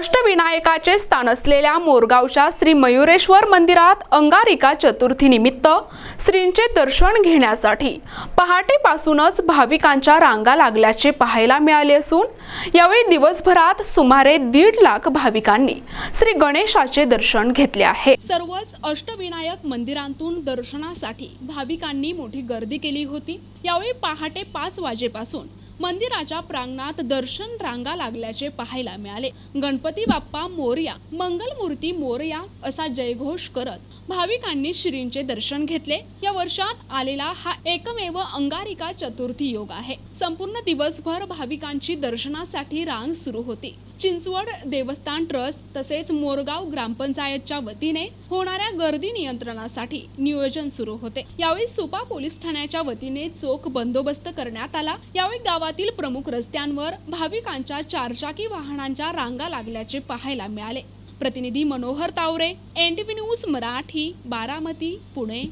अष्टविनायकाचे स्थान असलेल्या मोरगावच्या श्री मयुरेश्वर मंदिरात अंगारिका चतुर्थी निमित्त श्रींचे दर्शन घेण्यासाठी पहाटेपासूनच भाविकांच्या रांगा लागल्याचे पाहायला मिळाले असून यावेळी दिवसभरात सुमारे दीड लाख भाविकांनी श्री गणेशाचे दर्शन घेतले आहे. सर्वच अष्टविनायक मंदिरांतून दर्शनासाठी भाविकांनी मोठी गर्दी केली होती. यावेळी पहाटे पाच वाजेपासून मंदिराच्या प्रांगणात दर्शन रांगा लागल्याचे पाहायला मिळाले. गणपती बाप्पा मोरया मंगलमूर्ती मोरया असा जयघोष करत भाविकांनी श्रींचे दर्शन घेतले. या वर्षात आलेला हा एकमेव अंगारिका चतुर्थी योग आहे. संपूर्ण दिवसभर भाविकांची दर्शनासाठी रांग सुरू होती. चिंचवड देवस्थान ट्रस्ट तसेच मोरगाव ग्रामपंचायतच्या वतीने होणाऱ्या गर्दी नियंत्रणासाठी नियोजन सुरू होते. यावेळी सुपा पोलीस ठाण्याच्या वतीने चोख बंदोबस्त करण्यात आला. यावेळी गावात गावातील प्रमुख रस्त्यांवर भाविकांच्या चारचाकी वाहनांच्या रांगा लागल्याचे पाहायला मिळाले. प्रतिनिधी मनोहर तावरे एन न्यूज मराठी बारामती पुणे.